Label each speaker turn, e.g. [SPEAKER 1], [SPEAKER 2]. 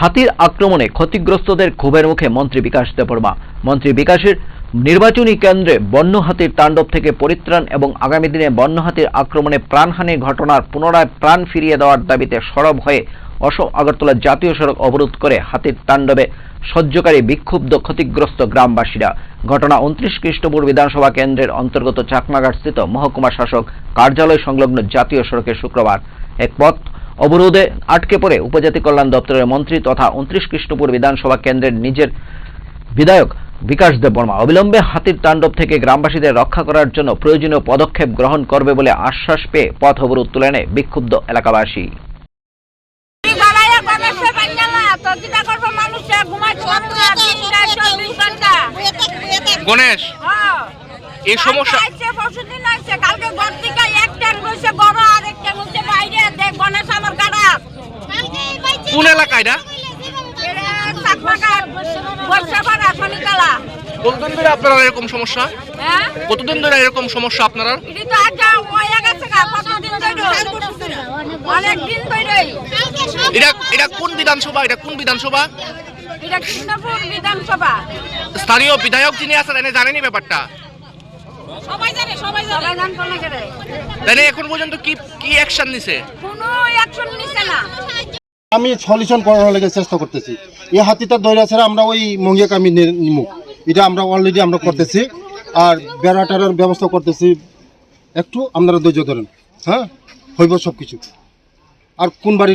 [SPEAKER 1] হাতির আক্রমণে ক্ষতিগ্রস্তদের ক্ষোভের মুখে মন্ত্রী বিকাশ দেববর্মা। মন্ত্রী বিকাশের নির্বাচনী কেন্দ্রে বন্য হাতির তাণ্ডব থেকে পরিত্রাণ এবং আগামী দিনে বন্য হাতির আক্রমণে প্রাণহানির ঘটনার পুনরায় প্রাণ ফিরিয়ে দেওয়ার দাবিতে সরব হয়ে অসম আগরতলা জাতীয় সড়ক অবরোধ করে হাতির তাণ্ডবে সহ্যকারী বিক্ষুব্ধ ক্ষতিগ্রস্ত গ্রামবাসীরা। ঘটনা উনত্রিশ কৃষ্ণপুর বিধানসভা কেন্দ্রের অন্তর্গত চাকমাঘাট স্থিত মহকুমা শাসক কার্যালয় সংলগ্ন জাতীয় সড়কে শুক্রবার। এক পথ অবরোধে আটকে পড়ে উপজাতি কল্যাণ দপ্তরের মন্ত্রী তথা উনত্রিশ কৃষ্ণপুর বিধানসভা কেন্দ্রের নিজের বিধায়ক বিকাশ দেববর্মা অবিলম্বে হাতির তাণ্ডব থেকে গ্রামবাসীদের রক্ষা করার জন্য প্রয়োজনীয় পদক্ষেপ গ্রহণ করবে বলে আশ্বাস পেয়ে পথ অবরোধ তুলে নেয় বিক্ষুব্ধ এলাকাবাসী।
[SPEAKER 2] গণেশে মানুষে ঘুমাইতে পারব না তিনটা চব্বিশ ঘণ্টা
[SPEAKER 3] গণেশ
[SPEAKER 2] হ্যাঁ
[SPEAKER 3] এই সমস্যা
[SPEAKER 2] আজকে পরশুদিন আসছে কালকে ঘর থেকে এক ট্যাং বসে বড় আর এক ট্যাং হচ্ছে বাইরে দেখ গণেশ আমার খারাপ
[SPEAKER 3] কোন এলাকায় না? কতদিন এরকম সমস্যা? কতদিন ধরে এরকম সমস্যা আপনারা?
[SPEAKER 2] এটি,
[SPEAKER 3] এটা কোন বিধানসভা? এটা কোন বিধানসভা? স্থানীয় বিধায়ক যিনি আছেন, এনে জানেনি ব্যাপারটা?
[SPEAKER 2] সবাই
[SPEAKER 3] এখন পর্যন্ত কি কি অ্যাকশন নিছে?
[SPEAKER 2] কোনো
[SPEAKER 4] আমি সলিউশন করার লেগে চেষ্টা করতেছি। এই হাতিটা দৈরা ছাড়া আমরা ওই মহিয়াকে আমি নিমু। এটা আমরা অলরেডি আমরা করতেছি। আর বেড়া টেরার ব্যবস্থা করতেছি। একটু আপনারা ধৈর্য ধরেন। হ্যাঁ? হইব সব কিছু আর কোন বাড়ি